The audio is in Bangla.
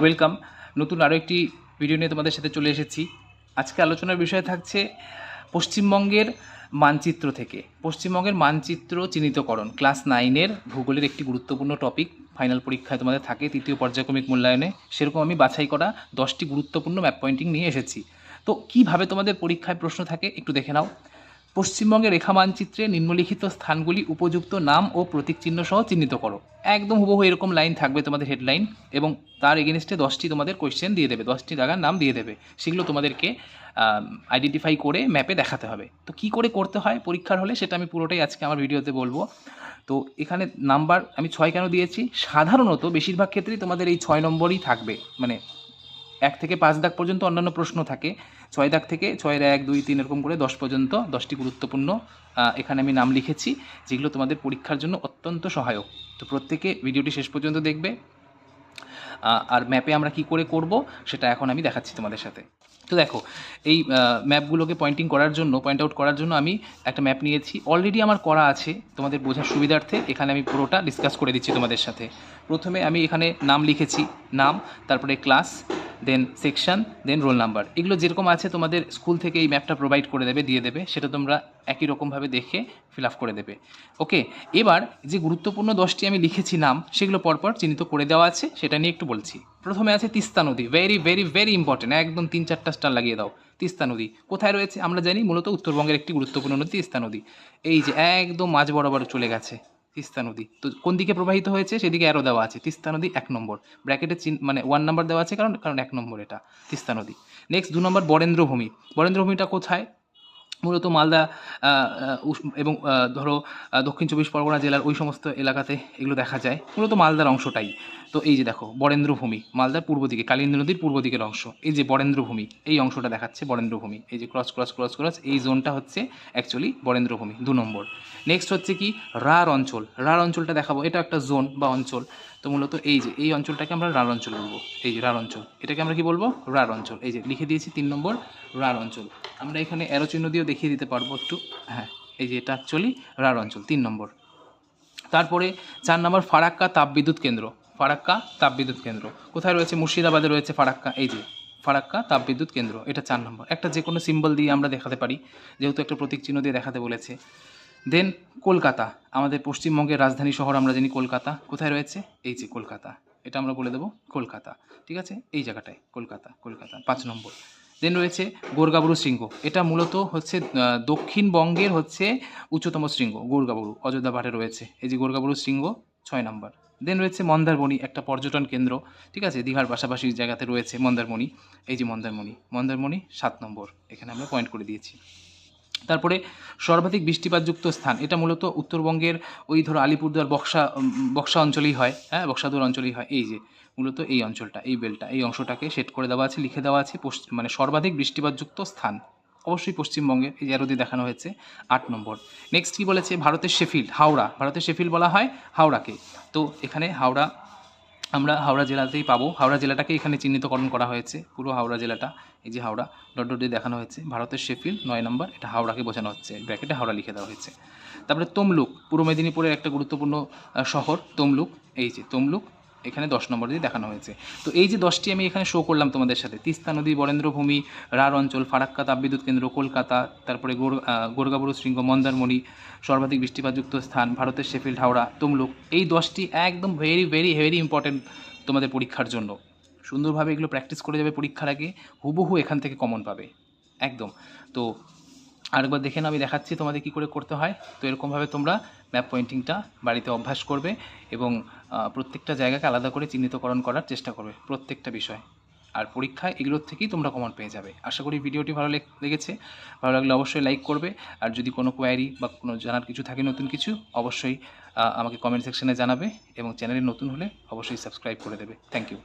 ওয়েলকাম। নতুন আরও একটি ভিডিও নিয়ে তোমাদের সাথে চলে এসেছি। আজকে আলোচনার বিষয় থাকছে পশ্চিমবঙ্গের মানচিত্র থেকে। পশ্চিমবঙ্গের মানচিত্র চিহ্নিতকরণ ক্লাস নাইনের ভূগোলের একটি গুরুত্বপূর্ণ টপিক ফাইনাল পরীক্ষায় তোমাদের থাকে, তৃতীয় পর্যায়ক্রমিক মূল্যায়নে। সেরকম আমি বাছাই করা দশটি গুরুত্বপূর্ণ ম্যাপ পয়েন্টিং নিয়ে এসেছি। তো কীভাবে তোমাদের পরীক্ষায় প্রশ্ন থাকে একটু দেখে নাও। পশ্চিমবঙ্গের রেখা মানচিত্রে নিম্নলিখিত স্থানগুলি উপযুক্ত নাম ও প্রতীক চিহ্ন সহ চিহ্নিত করো। একদম হুবহু এরকম লাইন থাকবে তোমাদের হেডলাইন এবং তার এগেনস্টে দশটি তোমাদের কোয়েশ্চেন দিয়ে দেবে, দশটি জায়গার নাম দিয়ে দেবে। সেগুলো তোমাদেরকে আইডেন্টিফাই করে ম্যাপে দেখাতে হবে। তো কি করে করতে হয়? পরীক্ষার হলে সেটা আমি পুরোটাই আজকে আমার ভিডিওতে বলব। তো এখানে নাম্বার আমি ছয় কেন দিয়েছি? সাধারণত বেশিরভাগ ক্ষেত্রেই তোমাদের এই ছয় নম্বরই থাকবে। মানে এক থেকে পাঁচ দাগ পর্যন্ত অন্যান্য প্রশ্ন থাকে। ছয় দাগ থেকে ছয়ের এক, দুই, তিন এরকম করে দশ পর্যন্ত, দশটি গুরুত্বপূর্ণ এখানে আমি নাম লিখেছি, যেগুলো তোমাদের পরীক্ষার জন্য অত্যন্ত সহায়ক। তো প্রত্যেকে ভিডিওটি শেষ পর্যন্ত দেখবে আর ম্যাপে আমরা কি করে করব সেটা এখন আমি দেখাচ্ছি তোমাদের সাথে। তো দেখো, এই ম্যাপগুলোকে পয়েন্টিং করার জন্য, পয়েন্ট আউট করার জন্য আমি একটা ম্যাপ নিয়েছি। অলরেডি আমার করা আছে তোমাদের বোঝার সুবিধার্থে, এখানে আমি পুরোটা ডিসকাস করে দিচ্ছি তোমাদের সাথে। প্রথমে আমি এখানে নাম লিখেছি, নাম, তারপরে class then section then roll number এগুলো যেরকম আছে, তোমাদের স্কুল থেকে এই ম্যাপটা প্রোভাইড করে দেবে, দিয়ে দেবে। সেটা তোমরা একই রকমভাবে দেখে ফিল করে দেবে। ওকে এবার যে গুরুত্বপূর্ণ দশটি আমি লিখেছি নাম, সেগুলো পরপর চিহ্নিত করে দেওয়া আছে, সেটা নিয়ে একটু বলছি। প্রথমে আছে তিস্তা নদী। ভেরি ভেরি ভেরি ইম্পর্টেন্ট একদম তিন চারটা স্টার লাগিয়ে দাও। তিস্তা নদী। কোথায় রয়েছে? আমরা জানি, মূলত উত্তরবঙ্গের একটি গুরুত্বপূর্ণ নদী তিস্তা নদী। এই যে একদম মাঝ বরাবর চলে গেছে। তিস্তা নদী। তো কোন দিকে প্রবাহিত হয়েছে? সেদিকে অ্যারো দেওয়া আছে। তিস্তা নদী এক নম্বর। ব্র্যাকেটে চিন মানে ওয়ান নম্বর দেওয়া আছে কারণ কারণ এক নম্বর এটা, তিস্তা নদী। নেক্সট দু নম্বর বরেন্দ্রভূমি। বরেন্দ্রভূমিটা কোথায়? মূলত মালদা এবং ধরো দক্ষিণ চব্বিশ পরগনা জেলার ওই সমস্ত এলাকাতে এগুলো দেখা যায়। মূলত মালদার অংশটাই। তো এই যে দেখো, বরেন্দ্রভূমি, মালদার পূর্ব দিকে, কালিন্দী নদীর পূর্ব দিকের অংশ। এই যে বরেন্দ্রভূমি, এই অংশটা দেখাচ্ছে বরেন্দ্রভূমি। এই যে ক্রস ক্রস ক্রস ক্রস এই জোনটা হচ্ছে অ্যাকচুয়ালি বরেন্দ্রভূমি, দু নম্বর। নেক্সট হচ্ছে কি? রার অঞ্চল। রার অঞ্চলটা দেখাবো। এটা একটা জোন বা অঞ্চল। তো মূলত এই যে, এই অঞ্চলটাকে আমরা রার অঞ্চল বলব। এই যে রার অঞ্চল। এটাকে আমরা কি বলব? রার অঞ্চল। এই যে, লিখে দিয়েছি তিন নম্বর রার অঞ্চল। আমরা এখানে অ্যারো চিহ্ন দিয়েও দেখিয়ে দিতে পারব একটু। হ্যাঁ এই যে এটা অ্যাকচুয়ালি রার অঞ্চল, তিন নম্বর। তারপরে চার নম্বর ফারাক্কা তাপবিদ্যুৎ কেন্দ্র। ফারাক্কা তাপবিদ্যুৎ কেন্দ্র। কোথায় রয়েছে? মুর্শিদাবাদে রয়েছে ফারাক্কা। এই যে, ফারাক্কা তাপবিদ্যুৎ কেন্দ্র, এটা চার নম্বর। একটা যে কোনো সিম্বল দিয়ে আমরা দেখাতে পারি, যেহেতু একটা প্রতীক চিহ্ন দিয়ে দেখাতে বলেছে। দেন কলকাতা, আমাদের পশ্চিমবঙ্গের রাজধানী শহর আমরা জানি কলকাতা। কোথায় রয়েছে? এই যে, কলকাতা। এটা আমরা বলে দেবো কলকাতা। ঠিক আছে? এই জায়গাটায়, কলকাতা কলকাতা, পাঁচ নম্বর। দেন রয়েছে গোরগাবুরু শৃঙ্গ। এটা মূলত হচ্ছে দক্ষিণবঙ্গের হচ্ছে উচ্চতম শৃঙ্গ, গোরগাবুরু, অযোধ্যা পাহাড়ে রয়েছে। এই যে, গোরগাবুরু শৃঙ্গ, ছয় নম্বর। দেন রয়েছে মন্দারমণি, একটা পর্যটন কেন্দ্র, ঠিক আছে? দীঘার পাশাপাশি জায়গাতে রয়েছে মন্দারমণি, এই যে মন্দারমণি মন্দারমণি সাত নম্বর, এখানে আমরা পয়েন্ট করে দিয়েছি। তারপরে সর্বাধিক বৃষ্টিপাতযুক্ত স্থান, এটা মূলত উত্তরবঙ্গের ওই ধরো আলিপুরদুয়ার বক্সা বক্সা অঞ্চলেই হয় হ্যাঁ? বক্সাদুয়ার অঞ্চলেই হয়, এই যে, মূলত এই অঞ্চলটা, এই বেলটা এই অংশটাকে সেট করে দেওয়া আছে, লিখে দেওয়া আছে মানে সর্বাধিক বৃষ্টিপাতযুক্ত স্থান। অবশ্যই পশ্চিমবঙ্গের এই যে দিয়ে দেখানো হয়েছে আট নম্বর। নেক্সট কি বলেছে? ভারতের শেফিল্ড হাওড়া। ভারতের শেফিল্ড বলা হয় হাওড়াকে। তো এখানে হাওড়া, আমরা হাওড়া জেলাতেই পাবো। হাওড়া জেলাটাকে এখানে চিহ্নিতকরণ করা হয়েছে। পুরো হাওড়া জেলাটা, এই যে হাওড়া ডট ডট দিয়ে দেখানো হয়েছে। ভারতের শেফিল্ড নয় নম্বর, এটা হাওড়াকে বোঝানো হচ্ছে। ব্র্যাকেটে হাওড়া লিখে দেওয়া হয়েছে। তারপরে তমলুক, পূর্ব মেদিনীপুরের একটা গুরুত্বপূর্ণ শহর, তমলুক। এই যে তমলুক এখানে দশ নম্বর দিয়ে দেখানো হয়েছে। তো এই যে দশটি আমি এখানে শো করলাম তোমাদের সাথে, তিস্তা নদী, বরেন্দ্রভূমি রার অঞ্চল, ফারাক্কা তাপবিদ্যুৎ কেন্দ্র, কলকাতা, তারপরে গোরগাবুরু শৃঙ্গ, মন্দারমণি, সর্বাধিক বৃষ্টিপাতযুক্ত স্থান, ভারতের শেফিল্ড, হাওড়া, তমলুক। এই দশটি একদম ভেরি ভেরি ভেরি ইম্পর্টেন্ট তোমাদের পরীক্ষার জন্য। সুন্দরভাবে এগুলো প্র্যাকটিস করে যাবে পরীক্ষার আগে, হুবহু এখান থেকে কমন পাবে। একদম। তো আরেকবার দেখে নাও, আমি দেখাচ্ছি তোমাদের কী করে করতে হয়। তো এরকমভাবে তোমরা ম্যাপ পয়েন্টিংটা বাড়িতে অভ্যাস করবে এবং প্রত্যেকটা জায়গাকে আলাদা করে চিহ্নিতকরণ করার চেষ্টা করবে প্রত্যেকটা বিষয়। আর পরীক্ষা এগুলোর থেকেই তোমরা কমন পেয়ে যাবে। আশা করি ভিডিওটি ভালো লেগেছে। ভালো লাগলে অবশ্যই লাইক করবে। আর যদি কোনো কোয়ারি বা কোনো জানার কিছু থাকে, নতুন কিছু, অবশ্যই আমাকে কমেন্ট সেকশনে জানাবে এবং চ্যানেলে নতুন হলে অবশ্যই সাবস্ক্রাইব করে দেবে। Thank you